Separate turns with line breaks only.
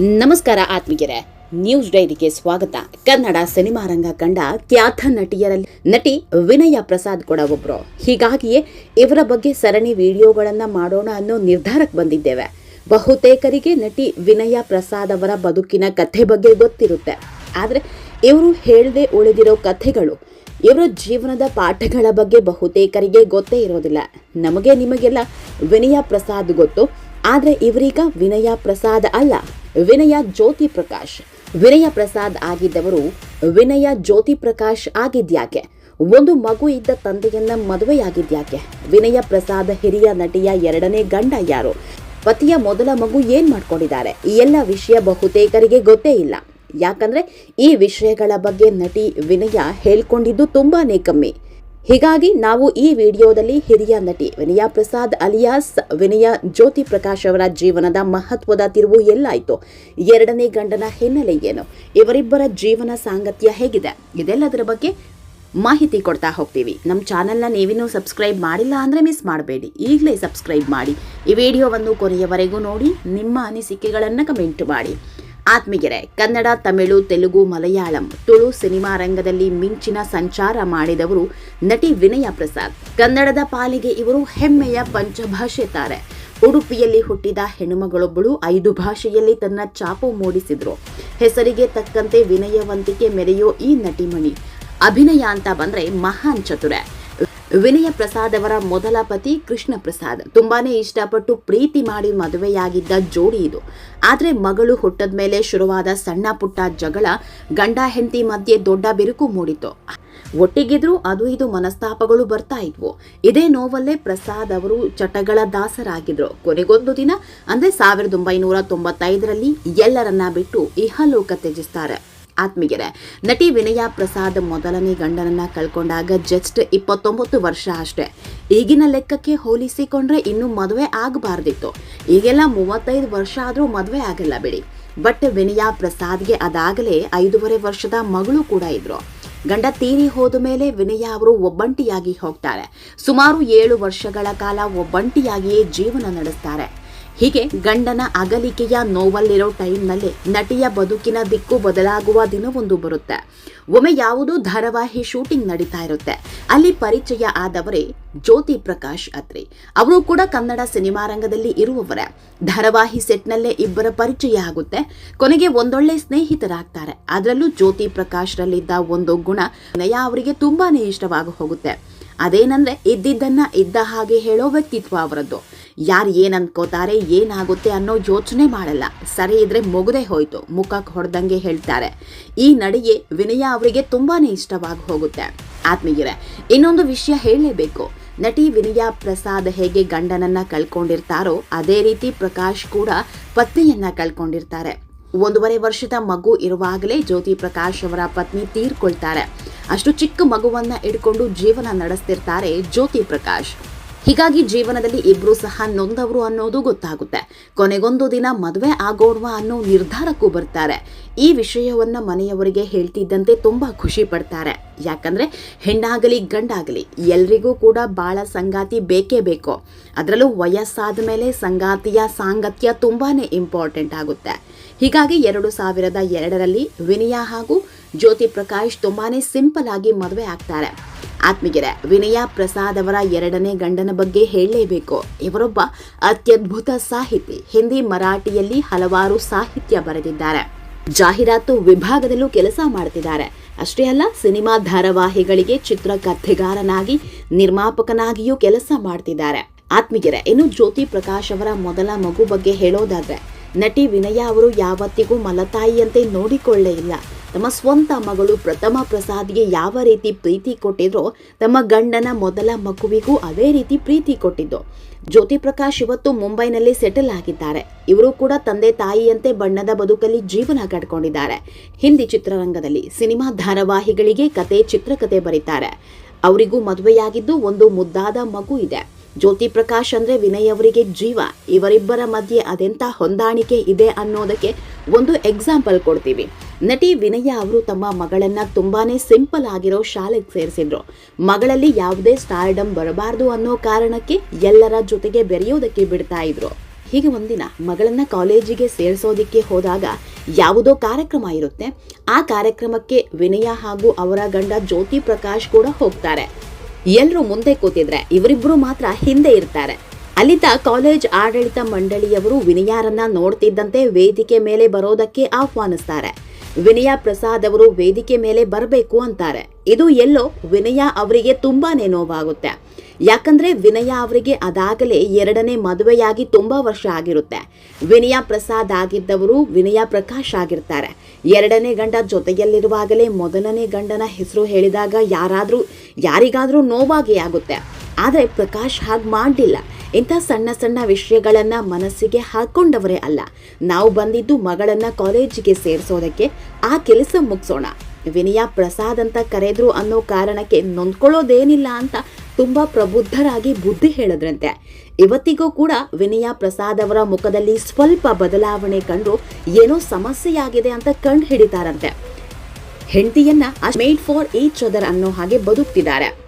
ನಮಸ್ಕಾರ ಆತ್ಮೀಯರೇ. ನ್ಯೂಸ್ ಡೈರಿಗೆ ಸ್ವಾಗತ. ಕನ್ನಡ ಸಿನಿಮಾ ರಂಗ ಕಂಡ ಖ್ಯಾತ ನಟಿಯರಲ್ಲಿ ನಟಿ ವಿನಯ ಪ್ರಸಾದ್ ಕೂಡ ಒಬ್ರು. ಹೀಗಾಗಿಯೇ ಇವರ ಬಗ್ಗೆ ಸರಣಿ ವಿಡಿಯೋಗಳನ್ನ ಮಾಡೋಣ ಅನ್ನೋ ನಿರ್ಧಾರಕ್ಕೆ ಬಂದಿದ್ದೇವೆ. ಬಹುತೇಕರಿಗೆ ನಟಿ ವಿನಯ ಪ್ರಸಾದ್ ಅವರ ಬದುಕಿನ ಕಥೆ ಬಗ್ಗೆ ಗೊತ್ತಿರುತ್ತೆ. ಆದರೆ ಇವರು ಹೇಳದೆ ಉಳಿದಿರೋ ಕಥೆಗಳು, ಇವರ ಜೀವನದ ಪಾಠಗಳ ಬಗ್ಗೆ ಬಹುತೇಕರಿಗೆ ಗೊತ್ತೇ ಇರೋದಿಲ್ಲ. ನಮಗೆ ನಿಮಗೆಲ್ಲ ವಿನಯ ಪ್ರಸಾದ್ ಗೊತ್ತು, ಆದರೆ ಇವರೀಗ ವಿನಯ ಪ್ರಸಾದ್ ಅಲ್ಲ. ವಿನಯ ಜ್ಯೋತಿ ಪ್ರಕಾಶ್. ವಿನಯ ಪ್ರಸಾದ್ ಆಗಿದ್ದವರು ವಿನಯ ಜ್ಯೋತಿ ಪ್ರಕಾಶ್ ಆಗಿದ್ಯಾಕೆ? ಒಂದು ಮಗು ಇದ್ದ ತಂದೆಯನ್ನ ಮದುವೆಯಾಗಿದ್ಯಾಕೆ? ವಿನಯ ಪ್ರಸಾದ್ ಹಿರಿಯ ನಟಿಯ ಎರಡನೇ ಗಂಡ ಯಾರು? ಪತಿಯ ಮೊದಲ ಮಗು ಏನ್ ಮಾಡ್ಕೊಂಡಿದ್ದಾರೆ? ಈ ಎಲ್ಲ ವಿಷಯ ಬಹುತೇಕರಿಗೆ ಗೊತ್ತೇ ಇಲ್ಲ. ಯಾಕಂದ್ರೆ ಈ ವಿಷಯಗಳ ಬಗ್ಗೆ ನಟಿ ವಿನಯ ಹೇಳ್ಕೊಂಡಿದ್ದು ತುಂಬಾನೇ ಕಮ್ಮಿ. ಹೀಗಾಗಿ ನಾವು ಈ ವಿಡಿಯೋದಲ್ಲಿ ಹಿರಿಯ ನಟಿ ವಿನಯ ಪ್ರಸಾದ್ ಅಲಿಯಾಸ್, ವಿನಯ ಜ್ಯೋತಿ ಪ್ರಕಾಶ್ ಅವರ ಜೀವನದ ಮಹತ್ವದ ತಿರುವು ಎಲ್ಲಾಯಿತು. ಎರಡನೇ ಗಂಡನ ಹಿನ್ನೆಲೆ ಏನು? ಇವರಿಬ್ಬರ ಜೀವನ ಸಾಂಗತ್ಯ ಹೇಗಿದೆ? ಇದೆಲ್ಲದರ ಬಗ್ಗೆ ಮಾಹಿತಿ ಕೊಡ್ತಾ ಹೋಗ್ತೀವಿ. ನಮ್ಮ ಚಾನಲ್ನ ನೀವಿನ್ನೂ ಸಬ್ಸ್ಕ್ರೈಬ್ ಮಾಡಿಲ್ಲ ಅಂದರೆ ಮಿಸ್ ಮಾಡಬೇಡಿ. ಈಗಲೇ ಸಬ್ಸ್ಕ್ರೈಬ್ ಮಾಡಿ. ಈ ವಿಡಿಯೋವನ್ನು ಕೊನೆಯವರೆಗೂ ನೋಡಿ, ನಿಮ್ಮ ಅನಿಸಿಕೆಗಳನ್ನು ಕಮೆಂಟ್ ಮಾಡಿ. ಆತ್ಮೀಯರೇ, ಕನ್ನಡ, ತಮಿಳು, ತೆಲುಗು, ಮಲಯಾಳಂ, ತುಳು ಸಿನಿಮಾ ರಂಗದಲ್ಲಿ ಮಿಂಚಿನ ಸಂಚಾರ ಮಾಡಿದವರು ನಟಿ ವಿನಯ ಪ್ರಸಾದ್. ಕನ್ನಡದ ಪಾಲಿಗೆ ಇವರು ಹೆಮ್ಮೆಯ ಪಂಚಭಾಷೆ ತಾರೆ ಉಡುಪಿಯಲ್ಲಿ ಹುಟ್ಟಿದ ಹೆಣ್ಣುಮಗಳೊಬ್ಬಳು ಐದು ಭಾಷೆಯಲ್ಲಿ ತನ್ನ ಚಾಪು ಮೂಡಿಸಿದ್ರು. ಹೆಸರಿಗೆ ತಕ್ಕಂತೆ ವಿನಯವಂತಿಕೆ ಮೆರೆಯೋ ಈ ನಟಿಮಣಿ. ಅಭಿನಯ ಅಂತ ಬಂದ್ರೆ ಮಹಾನ್ ಚತುರೆ. ವಿನಯ ಪ್ರಸಾದ್ ಅವರ ಮೊದಲ ಪತಿ ಕೃಷ್ಣ ಪ್ರಸಾದ್ ತುಂಬಾನೇ ಇಷ್ಟಪಟ್ಟು ಪ್ರೀತಿ ಮಾಡಿ ಮದುವೆಯಾಗಿದ್ದ ಜೋಡಿ ಇದು. ಆದರೆ ಮಗಳು ಹುಟ್ಟದ ಮೇಲೆ ಶುರುವಾದ ಸಣ್ಣ ಪುಟ್ಟ ಜಗಳ ಗಂಡ ಹೆಂಡತಿ ಮಧ್ಯೆ ದೊಡ್ಡ ಬಿರುಕು ಮೂಡಿತು. ಒಟ್ಟಿಗಿದ್ರೂ ಅದು ಇದು ಮನಸ್ತಾಪಗಳು ಬರ್ತಾ ಇದ್ವು. ಇದೇ ನೋವಲ್ಲೇ ಪ್ರಸಾದ್ ಅವರು ಚಟಗಳ ದಾಸರಾಗಿದ್ರು. ಕೊನೆಗೊಂದು ದಿನ, ಅಂದ್ರೆ ಸಾವಿರದ ಒಂಬೈನೂರ ತೊಂಬತ್ತೈದರಲ್ಲಿ ಎಲ್ಲರನ್ನ ಬಿಟ್ಟು ಇಹಲೋಕ ತ್ಯಜಿಸ್ತಾರೆ. ಆತ್ಮೀಯರೇ, ನಟಿ ವಿನಯ ಪ್ರಸಾದ್ ಮೊದಲನೇ ಗಂಡನನ್ನ ಕಳ್ಕೊಂಡಾಗ ಜಸ್ಟ್ ಇಪ್ಪತ್ತೊಂಬತ್ತು ವರ್ಷ ಅಷ್ಟೇ. ಈಗಿನ ಲೆಕ್ಕಕ್ಕೆ ಹೋಲಿಸಿಕೊಂಡ್ರೆ ಇನ್ನೂ ಮದುವೆ ಆಗಬಾರ್ದಿತ್ತು. ಈಗೆಲ್ಲ ಮೂವತ್ತೈದು ವರ್ಷ ಆದರೂ ಮದುವೆ ಆಗಲ್ಲ ಬಿಡಿ. ಬಟ್ ವಿನಯ ಪ್ರಸಾದ್ಗೆ ಅದಾಗಲೇ ಐದೂವರೆ ವರ್ಷದ ಮಗಳು ಕೂಡ ಇದ್ರು. ಗಂಡ ತೀರಿ ಹೋದ ಮೇಲೆ ವಿನಯ ಅವರು ಒಬ್ಬಂಟಿಯಾಗಿ ಹೋಗ್ತಾರೆ. ಸುಮಾರು ಏಳು ವರ್ಷಗಳ ಕಾಲ ಒಬ್ಬಂಟಿಯಾಗಿಯೇ ಜೀವನ ನಡೆಸ್ತಾರೆ. ಹೀಗೆ ಗಂಡನ ಅಗಲಿಕೆಯ ನೋವಲ್ಲಿರೋ ಟೈಮ್ನಲ್ಲಿ ನಟಿಯ ಬದುಕಿನ ದಿಕ್ಕು ಬದಲಾಗುವ ದಿನವೊಂದು ಬರುತ್ತೆ. ಒಮ್ಮೆ ಯಾವುದೋ ಧಾರಾವಾಹಿ ಶೂಟಿಂಗ್ ನಡೀತಾ ಇರುತ್ತೆ. ಅಲ್ಲಿ ಪರಿಚಯ ಆದವರೇ ಜ್ಯೋತಿ ಪ್ರಕಾಶ್ ಅತ್ರಿ ಅವರು ಕೂಡ ಕನ್ನಡ ಸಿನಿಮಾ ರಂಗದಲ್ಲಿ ಇರುವವರೇ. ಧಾರಾವಾಹಿ ಸೆಟ್ನಲ್ಲೇ ಇಬ್ಬರ ಪರಿಚಯ ಆಗುತ್ತೆ. ಕೊನೆಗೆ ಒಂದೊಳ್ಳೆ ಸ್ನೇಹಿತರಾಗ್ತಾರೆ. ಅದರಲ್ಲೂ ಜ್ಯೋತಿ ಪ್ರಕಾಶ್ರಲ್ಲಿದ್ದ ಒಂದು ಗುಣ ನಯ ಅವರಿಗೆ ತುಂಬಾನೇ ಇಷ್ಟವಾಗಿ ಹೋಗುತ್ತೆ ಅದೇನಂದ್ರೆ ಇದ್ದಿದ್ದನ್ನ ಇದ್ದ ಹಾಗೆ ಹೇಳೋ ವ್ಯಕ್ತಿತ್ವ ಅವರದ್ದು. ಯಾರು ಏನ್ ಅನ್ಕೋತಾರೆ, ಏನಾಗುತ್ತೆ ಅನ್ನೋ ಯೋಚನೆ ಮಾಡಲ್ಲ. ಸರಿ ಇದ್ರೆ ಮುಗದೆ ಹೋಯ್ತು. ಮುಖಕ್ಕೆ ಹೊಡೆದಂಗೆ ಹೇಳ್ತಾರೆ. ಈ ನಡಿಗೆ ವಿನಯ ಅವರಿಗೆ ತುಂಬಾನೇ ಇಷ್ಟವಾಗಿ ಹೋಗುತ್ತೆ. ಆತ್ಮೀಯರೇ, ಇನ್ನೊಂದು ವಿಷಯ ಹೇಳಲೇಬೇಕು. ನಟಿ ವಿನಯ ಪ್ರಸಾದ್ ಹೇಗೆ ಗಂಡನನ್ನ ಕಳ್ಕೊಂಡಿರ್ತಾರೋ, ಅದೇ ರೀತಿ ಪ್ರಕಾಶ್ ಕೂಡ ಪತ್ನಿಯನ್ನ ಕಳ್ಕೊಂಡಿರ್ತಾರೆ. ಒಂದೂವರೆ ವರ್ಷದ ಮಗು ಇರುವಾಗಲೇ ಜ್ಯೋತಿ ಪ್ರಕಾಶ್ ಅವರ ಪತ್ನಿ ತೀರ್ಕೊಳ್ತಾರೆ. ಅಷ್ಟು ಚಿಕ್ಕ ಮಗುವನ್ನ ಇಟ್ಕೊಂಡು ಜೀವನ ನಡೆಸ್ತಿರ್ತಾರೆ ಜ್ಯೋತಿ ಪ್ರಕಾಶ್. ಹೀಗಾಗಿ ಜೀವನದಲ್ಲಿ ಇಬ್ರು ಸಹ ನೊಂದವರು ಅನ್ನೋದು ಗೊತ್ತಾಗುತ್ತೆ. ಕೊನೆಗೊಂದು ದಿನ ಮದುವೆ ಆಗೋಣ ಅನ್ನೋ ನಿರ್ಧಾರಕ್ಕೂ ಬರ್ತಾರೆ. ಈ ವಿಷಯವನ್ನ ಮನೆಯವರಿಗೆ ಹೇಳ್ತಿದ್ದಂತೆ ತುಂಬಾ ಖುಷಿ ಪಡ್ತಾರೆ. ಯಾಕಂದ್ರೆ ಹೆಣ್ಣಾಗಲಿ ಗಂಡಾಗಲಿ ಎಲ್ರಿಗೂ ಕೂಡ ಬಾಳ ಸಂಗಾತಿ ಬೇಕೇ ಬೇಕು. ಅದರಲ್ಲೂ ವಯಸ್ಸಾದ ಮೇಲೆ ಸಂಗಾತಿಯ ಸಾಂಗತ್ಯ ತುಂಬಾನೇ ಇಂಪಾರ್ಟೆಂಟ್ ಆಗುತ್ತೆ. ಹೀಗಾಗಿ ಎರಡು ಸಾವಿರದ ಎರಡರಲ್ಲಿ ವಿನಯ ಹಾಗೂ ಜ್ಯೋತಿ ಪ್ರಕಾಶ್ ತುಂಬಾನೇ ಸಿಂಪಲ್ ಆಗಿ ಮದುವೆ ಆಗ್ತಾರೆ. ಆತ್ಮೀಯರೇ, ವಿನಯ ಪ್ರಸಾದ್ ಅವರ ಎರಡನೇ ಗಂಡನ ಬಗ್ಗೆ ಹೇಳಲೇಬೇಕು. ಇವರೊಬ್ಬ ಅತ್ಯದ್ಭುತ ಸಾಹಿತಿ, ಹಿಂದಿ ಮರಾಠಿಯಲ್ಲಿ ಹಲವಾರು ಸಾಹಿತ್ಯ ಬರೆದಿದ್ದಾರೆ. ಜಾಹೀರಾತು ವಿಭಾಗದಲ್ಲೂ ಕೆಲಸ ಮಾಡ್ತಿದ್ದಾರೆ. ಅಷ್ಟೇ ಅಲ್ಲ, ಸಿನಿಮಾ ಧಾರಾವಾಹಿಗಳಿಗೆ ಚಿತ್ರಕಥೆಗಾರನಾಗಿ ನಿರ್ಮಾಪಕನಾಗಿಯೂ ಕೆಲಸ ಮಾಡ್ತಿದ್ದಾರೆ. ಆತ್ಮೀಯರೇ, ಇನ್ನು ಜ್ಯೋತಿ ಪ್ರಕಾಶ್ ಅವರ ಮೊದಲ ಮಗು ಬಗ್ಗೆ ಹೇಳೋದಾದ್ರೆ, ನಟಿ ವಿನಯ ಅವರು ಯಾವತ್ತಿಗೂ ಮಲತಾಯಿಯಂತೆ ನೋಡಿಕೊಳ್ಳೇ ಇಲ್ಲ. ತಮ್ಮ ಸ್ವಂತ ಮಗಳು ಪ್ರಥಮ ಪ್ರಸಾದ್ಗೆ ಯಾವ ರೀತಿ ಪ್ರೀತಿ ಕೊಟ್ಟಿದ್ರೋ, ತಮ್ಮ ಗಂಡನ ಮೊದಲ ಮಗುವಿಗೂ ಅದೇ ರೀತಿ ಪ್ರೀತಿ ಕೊಟ್ಟಿದ್ದು. ಜ್ಯೋತಿ ಪ್ರಕಾಶ್ ಇವತ್ತು ಮುಂಬೈನಲ್ಲಿ ಸೆಟಲ್ ಆಗಿದ್ದಾರೆ. ಇವರು ಕೂಡ ತಂದೆ ತಾಯಿಯಂತೆ ಬಣ್ಣದ ಬದುಕಲ್ಲಿ ಜೀವನ ಕಟ್ಕೊಂಡಿದ್ದಾರೆ. ಹಿಂದಿ ಚಿತ್ರರಂಗದಲ್ಲಿ ಸಿನಿಮಾ ಧಾರಾವಾಹಿಗಳಿಗೆ ಕತೆ, ಚಿತ್ರಕತೆ ಬರೀತಾರೆ. ಅವರಿಗೂ ಮದುವೆಯಾಗಿದ್ದು ಒಂದು ಮುದ್ದಾದ ಮಗು ಇದೆ. ಜ್ಯೋತಿ ಪ್ರಕಾಶ್ ಅಂದ್ರೆ ವಿನಯ್ ಅವರಿಗೆ ಜೀವ. ಇವರಿಬ್ಬರ ಮಧ್ಯೆ ಅದೆಂತ ಹೊಂದಾಣಿಕೆ ಇದೆ ಅನ್ನೋದಕ್ಕೆ ಒಂದು ಎಕ್ಸಾಂಪಲ್ ಕೊಡ್ತೀವಿ. ನಟಿ ವಿನಯ ಅವರು ತಮ್ಮ ಮಗಳನ್ನ ತುಂಬಾನೇ ಸಿಂಪಲ್ ಆಗಿರೋ ಶಾಲೆಗೆ ಸೇರಿಸಿದ್ರು. ಮಗಳಲ್ಲಿ ಯಾವುದೇ ಸ್ಟಾರ್ಡಮ್ ಬರಬಾರ್ದು ಅನ್ನೋ ಕಾರಣಕ್ಕೆ ಎಲ್ಲರ ಜೊತೆಗೆ ಬೆರೆಯೋದಕ್ಕೆ ಬಿಡ್ತಾ ಇದ್ರು. ಹೀಗೆ ಒಂದಿನ ಮಗಳನ್ನ ಕಾಲೇಜಿಗೆ ಸೇರಿಸೋದಿಕ್ಕೆ ಹೋದಾಗ ಯಾವುದೋ ಕಾರ್ಯಕ್ರಮ ಇರುತ್ತೆ. ಆ ಕಾರ್ಯಕ್ರಮಕ್ಕೆ ವಿನಯ ಹಾಗೂ ಅವರ ಗಂಡ ಜ್ಯೋತಿ ಪ್ರಕಾಶ್ ಕೂಡ ಹೋಗ್ತಾರೆ. ಎಲ್ಲರೂ ಮುಂದೆ ಕೂತಿದ್ರೆ ಇವರಿಬ್ಬರು ಮಾತ್ರ ಹಿಂದೆ ಇರ್ತಾರೆ. ಅಲ್ಲಿದ್ದ ಕಾಲೇಜ್ ಆಡಳಿತ ಮಂಡಳಿಯವರು ವಿನಯಾರನ್ನ ನೋಡ್ತಿದ್ದಂತೆ ವೇದಿಕೆ ಮೇಲೆ ಬರೋದಕ್ಕೆ ಆಹ್ವಾನಿಸ್ತಾರೆ. ವಿನಯ ಪ್ರಸಾದ್ ಅವರು ವೇದಿಕೆ ಮೇಲೆ ಬರಬೇಕು ಅಂತಾರೆ. ಇದು ಎಲ್ಲೋ ವಿನಯ ಅವರಿಗೆ ತುಂಬಾನೇ ನೋವಾಗುತ್ತೆ. ಯಾಕಂದ್ರೆ ವಿನಯ ಅವರಿಗೆ ಅದಾಗಲೇ ಎರಡನೇ ಮದುವೆಯಾಗಿ ತುಂಬಾ ವರ್ಷ ಆಗಿರುತ್ತೆ. ವಿನಯ ಪ್ರಸಾದ್ ಆಗಿದ್ದವರು ವಿನಯ ಪ್ರಕಾಶ್ ಆಗಿರ್ತಾರೆ. ಎರಡನೇ ಗಂಡ ಜೊತೆಯಲ್ಲಿರುವಾಗಲೇ ಮೊದಲನೇ ಗಂಡನ ಹೆಸರು ಹೇಳಿದಾಗ ಯಾರಾದರೂ ಯಾರಿಗಾದರೂ ನೋವಾಗಿ ಆಗುತ್ತೆ. ಆದರೆ ಪ್ರಕಾಶ್ ಹಾಗೆ ಮಾಡಲಿಲ್ಲ. ಇಂಥ ಸಣ್ಣ ಸಣ್ಣ ವಿಷಯಗಳನ್ನ ಮನಸ್ಸಿಗೆ ಹಾಕೊಂಡವರೇ ಅಲ್ಲ. ನಾವು ಬಂದಿದ್ದು ಮಗಳನ್ನ ಕಾಲೇಜಿಗೆ ಸೇರಿಸೋದಕ್ಕೆ ಆ ಕೆಲಸ ಮುಗಿಸೋಣ. ವಿನಯ ಪ್ರಸಾದ್ ಅಂತ ಕರೆದ್ರು ಅನ್ನೋ ಕಾರಣಕ್ಕೆ ನೊಂದ್ಕೊಳ್ಳೋದೇನಿಲ್ಲ ಅಂತ ತುಂಬಾ ಪ್ರಬುದ್ಧರಾಗಿ ಬುದ್ಧಿ ಹೇಳಿದ್ರಂತೆ. ಇವತ್ತಿಗೂ ಕೂಡ ವಿನಯ ಪ್ರಸಾದ್ ಅವರ ಮುಖದಲ್ಲಿ ಸ್ವಲ್ಪ ಬದಲಾವಣೆ ಕಂಡು ಏನೋ ಸಮಸ್ಯೆಯಾಗಿದೆ ಅಂತ ಕಂಡು ಹಿಡಿತಾರಂತೆ ಹೆಂಡತಿಯನ್ನ ಮೇಡ್ ಫಾರ್ ಈಚ್ ಅದರ್ ಅನ್ನೋ ಹಾಗೆ ಬದುಕ್ತಿದ್ದಾರೆ.